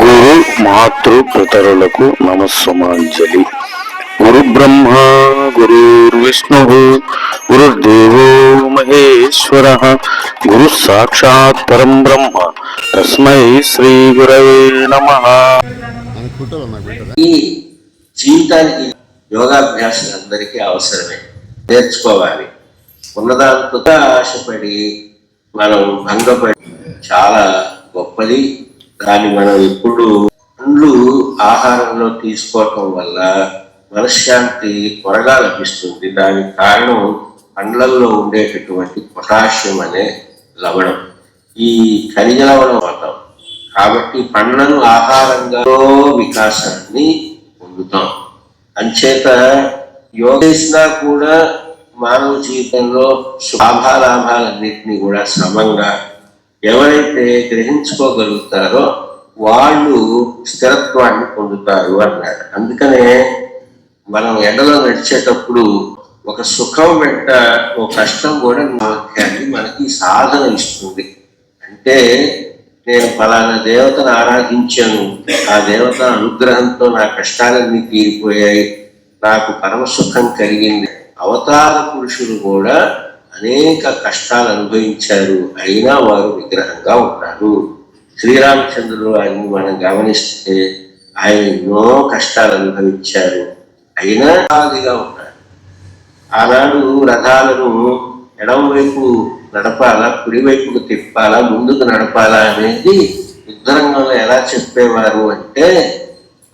గురు మాతృ పితరులకు నమస్సుమాంజలి. గురు బ్రహ్మ గురుర్విష్ణు గురుర్దేవో మహేశ్వర. గురు సాక్షాత్ పరం బ్రహ్మ తస్మై శ్రీ గురవే నమ. ఈ జీవితానికి యోగాభ్యాసం అందరికీ అవసరమే. నేర్చుకోవాలి. ఉన్నదాంతో ఆశపడి మనం భంగపడి చాలా గొప్పది. దాన్ని మనం ఎప్పుడు పండ్లు ఆహారంలో తీసుకోవటం వల్ల మనశ్శాంతి త్వరగా లభిస్తుంది. దానికి కారణం పండ్లల్లో ఉండేటటువంటి పొటాషియం అనే లవణం. ఈ ఖనిజ లవణం అవుతాం కాబట్టి పండ్లను ఆహారంగా వికాసాన్ని పొందుతాం. అంచేత యోగ చేసినా కూడా మానవ జీవితంలో లాభాలాభాలన్నింటినీ కూడా సమంగా ఎవరైతే గ్రహించుకోగలుగుతారో వాళ్ళు స్థిరత్వాన్ని పొందుతారు అన్నాడు. అందుకనే మనం ఎండలో నడిచేటప్పుడు ఒక సుఖం వెంట ఒక కష్టం కూడా మనకి మనకి సాధన ఇస్తుంది. అంటే నేను ఫలానా దేవతను ఆరాధించాను ఆ దేవత అనుగ్రహంతో నా కష్టాలన్నీ తీరిపోయాయి నాకు పరమ సుఖం కలిగింది. అవతార పురుషులు కూడా అనేక కష్టాలు అనుభవించారు. అయినా వారు విగ్రహంగా ఉన్నారు. శ్రీరామచంద్రుడు ఆయన్ని మనం గమనిస్తే ఆయన ఎన్నో కష్టాలు అనుభవించారు. అయినా ఆదిగా ఉన్నారు. ఆనాడు రథాలను ఎడమవైపు నడపాలా కుడివైపుకు తిప్పాలా ముందుకు నడపాలా అనేది యుద్ధరంగంలో ఎలా చెప్పేవారు అంటే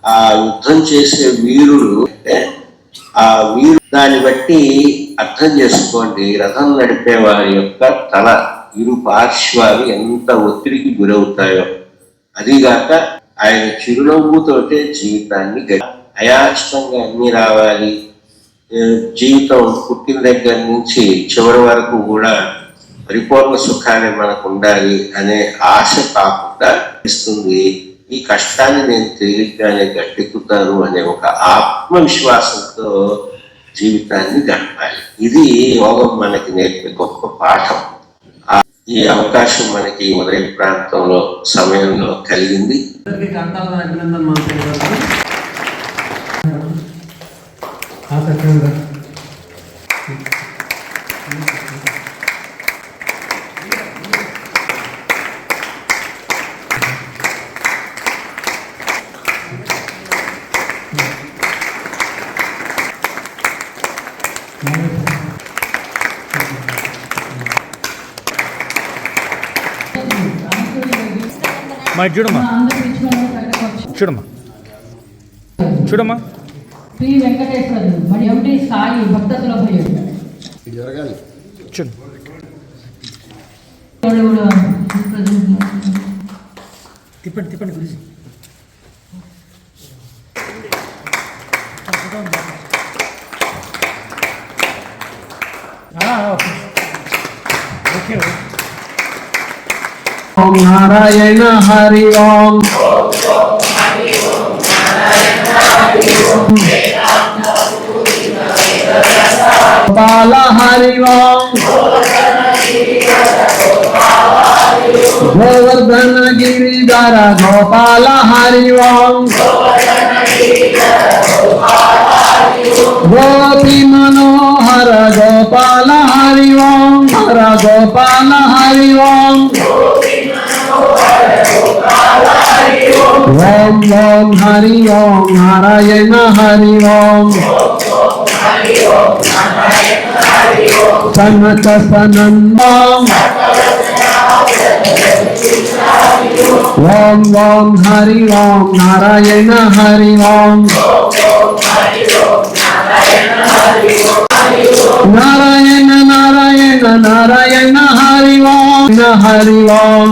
ఆ యుద్ధం చేసే వీరుడు అంటే ఆ వీరు దాన్ని బట్టి అర్థం చేసుకోండి రథం నడిపే వారి యొక్క తల ఇరు పార్శ్వాలు ఎంత ఒత్తిడికి గురవుతాయో. అదిగాక ఆయన చిరునవ్వుతోటే జీవితాన్ని అయాష్టంగా అయాచితంగా అన్ని రావాలి. జీవితం పుట్టిన దగ్గర నుంచి చివరి వరకు కూడా పరిపూర్ణ సుఖాన్ని మనకు ఉండాలి అనే ఆశ కాకుండా ఇస్తుంది ఈ కష్టాన్ని నేను తేలిగ్గానే గట్టెక్కుతాను అనే ఒక ఆత్మవిశ్వాసంతో జీవితాన్ని గడపాలి. ఇది యోగం మనకి నేర్పే గొప్ప పాఠం. ఈ అవకాశం మనకి మొదటి ప్రాంతంలో సమయంలో కలిగింది. అభినందన మా చూడమ్మా. చూడమ్మా. చూడమ్మా. శ్రీ వెంకటేశ్వరుడు మరి ఎండి సాయి భక్త సులభయుడు ఇది జరగాలి. చూడు. వాళ్ళు కూడా తిప్పండి తిప్పండి గురించి ఓకే ఓకే ఓం నారాయణ హరి ఓం గోపాల హరి ఓం గోవర్ధన గిరిధర గోపాల హరి ఓం గోపి మనోహర గోపాల హరి ఓం. హర గోపాల హరి ఓం. ఓం ఓం హరి ఓం నారాయణ హరి ఓం. సనక సనందం ఓం ఓం హరి ఓం నారాయణ హరి ఓం. నారాయణ నారాయణ నారాయణ హరి ఓం హరి ఓం.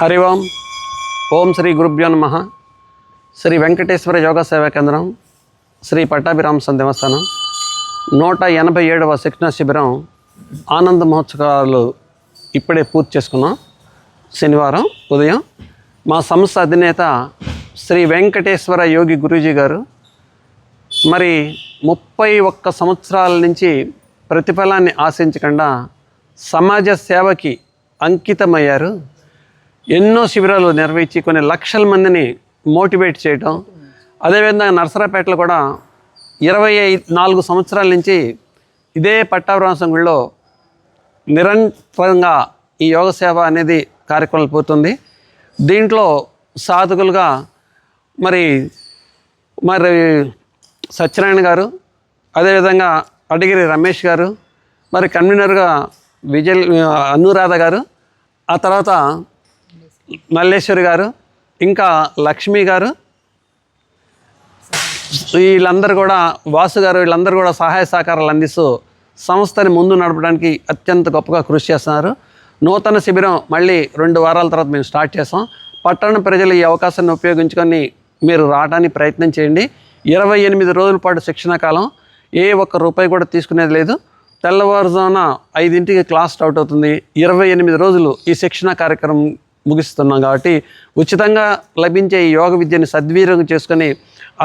హరి ఓం. ఓం శ్రీ గురుభ్యో నమ. శ్రీ వెంకటేశ్వర యోగా సేవా కేంద్రం శ్రీ పట్టాభిరామస్వామి దేవస్థానం నూట ఎనభై ఏడవ శిక్షణ శిబిరం ఆనంద మహోత్సవాలు ఇప్పుడే పూర్తి చేసుకున్నాం. శనివారం ఉదయం మా సంస్థ అధినేత శ్రీ వెంకటేశ్వర యోగి గురూజీ గారు మరి ముప్పై ఒక్క సంవత్సరాల నుంచి ప్రతిఫలాన్ని ఆశించకుండా సమాజ సేవకి అంకితమయ్యారు. ఎన్నో శిబిరాలు నిర్వహించి కొన్ని లక్షల మందిని మోటివేట్ చేయటం. అదేవిధంగా నర్సరాపేటలో కూడా ఇరవై ఐదు నాలుగు సంవత్సరాల నుంచి ఇదే పట్టాభిరామ గుడిలో నిరంతరంగా ఈ యోగ సేవ అనేది కార్యక్రమాలు పోతుంది. దీంట్లో సాధకులుగా మరి మరి సత్యనారాయణ గారు అదేవిధంగా అడిగిరి రమేష్ గారు మరి కన్వీనర్గా విజయ్ అనురాధ గారు ఆ తర్వాత మల్లేశ్వరి గారు ఇంకా లక్ష్మి గారు. వీళ్ళందరూ కూడా వాసు గారు వీళ్ళందరూ కూడా సహాయ సహకారాలు అందిస్తూ సంస్థని ముందు నడపడానికి అత్యంత గొప్పగా కృషి చేస్తున్నారు. నూతన శిబిరం మళ్ళీ రెండు వారాల తర్వాత మేము స్టార్ట్ చేసాం పట్టణ ప్రజలు ఈ అవకాశాన్ని ఉపయోగించుకొని మీరు రావడానికి ప్రయత్నం చేయండి. ఇరవై ఎనిమిది రోజుల పాటు శిక్షణ కాలం. ఏ ఒక్క రూపాయి కూడా తీసుకునేది లేదు. తెల్లవారుజామున ఐదింటికి క్లాస్ స్టార్ట్ అవుతుంది. ఇరవై ఎనిమిది రోజులు ఈ శిక్షణ కార్యక్రమం ముగిస్తున్నాం కాబట్టి ఉచితంగా లభించే ఈ యోగ విద్యని సద్వినియోగం చేసుకొని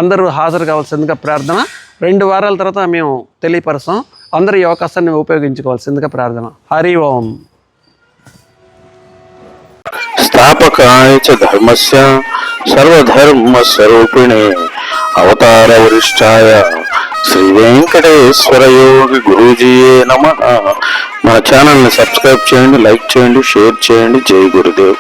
అందరూ హాజరు కావాల్సిందిగా ప్రార్థన. రెండు వారాల తర్వాత మేము తెలియపరుస్తాం. అందరూ ఈ అవకాశాన్ని ఉపయోగించుకోవాల్సిందిగా ప్రార్థన. హరి ఓం. స్థాపకాయ చ ధర్మస్య సర్వధర్మ స్వరూపిణే అవతార వరిష్టాయ శ్రీ వెంకటేశ్వర యోగి గురూజీయే నమ. మన ఛానల్ని సబ్స్క్రైబ్ చేయండి లైక్ చేయండి షేర్ చేయండి. జై గురుదేవ్.